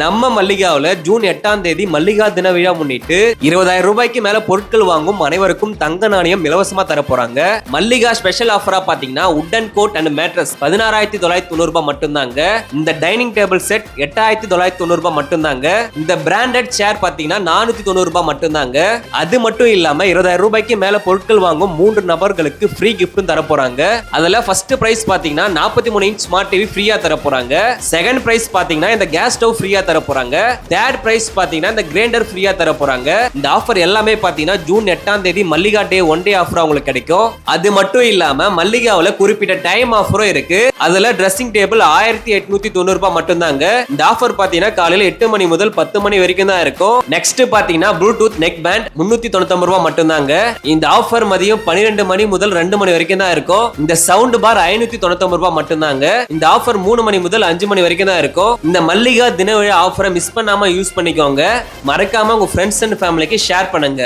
நம்ம மல்லிகாவில் ஜூன் எட்டாம் தேதி மல்லிகா தின விழா முன்னிட்டு இருபதாயிரம் ரூபாய்க்கு மேல பொருட்கள் வாங்கும் அனைவருக்கும் தங்க நாணயம் இலவசமா தர போறாங்க மல்லிகா ஸ்பெஷல் ஆஃபரா பாத்தீங்கன்னா உட்டன் கோட் அண்ட் மேட்ரஸ் பதினாறாயிரத்தி தொள்ளாயிரத்தி தொண்ணூறு ரூபாய் மட்டும்தாங்க. இந்த டைனிங் டேபிள் செட் எட்டாயிரத்தி தொள்ளாயிரத்தி தொண்ணூறு ரூபாய் மட்டும்தாங்க. இந்த பிராண்டட் சேர் பாத்தீங்கன்னா நானூத்தி தொண்ணூறு ரூபாய் மட்டும்தாங்க. அது மட்டும் இல்லாம இருபதாயிரம் ரூபாய்க்கு மேல பொருட்கள் வாங்கும் மூன்று நபர்களுக்கு ஃப்ரீ கிஃப்ட்டும் தர போறாங்க அதுல ஃபர்ஸ்ட் பிரைஸ் பாத்தீங்கன்னா நாற்பத்தி மூணு இன்ச் ஸ்மார்ட் டிவி ஃப்ரீயா தர போறாங்க செகண்ட் பிரைஸ் பாத்தீங்கன்னா இந்த கேஸ் ஸ்டவ் ஃப்ரீயா தர போறாங்க தேர்ட் பிரைஸ் பாத்தீங்கன்னா இந்த கிரைண்டர் ஃப்ரீயா தர போறாங்க இந்த ஆஃபர் எல்லாமே பாத்தீங்கன்னா ஜூன் எட்டாம் தேதி Mallika day one day offer உங்களுக்கு கிடைக்கும். அது மட்டும் இல்லாம மல்லிகாவுல குறிப்பிட்ட டைம் ஆஃபரும் இருக்கு. அதுல ட்ரெஸ்ஸிங் டேபிள் ஆயிரத்தி எட்நூத்தி தொண்ணூறு ரூபாய் மட்டும்தாங்க. இந்த ஆஃபர் பாத்தீங்கன்னா காலையில எட்டு மணி முதல் பத்து மணி வரைக்கும் தான் இருக்கும். நெக்ஸ்ட் பாத்தீங்கன்னா ப்ளூடூத் நெக் பேண்ட் முன்னூத்தி தொண்ணூத்தி ரூபாய் மட்டும் தாங்க இந்த ஆஃபர் மதியம் பன்னிரெண்டு மணி முதல் ரெண்டு மணி வரைக்கும் தான் இருக்கும். இந்த சவுண்ட் பார் ஐநூத்தி தொண்ணூத்தி ரூபாய் மட்டும் தாங்க இந்த ஆஃபர் மூணு மணி முதல் அஞ்சு மணி வரைக்கும் தான் இருக்கும். இந்த மல்லிகா தின விழா ஆஃபரை மிஸ் பண்ணாம யூஸ் பண்ணிக்கோங்க. மறக்காம உங்க ஃப்ரெண்ட்ஸ் அண்ட் ஃபேமிலிக்கு ஷேர் பண்ணுங்க.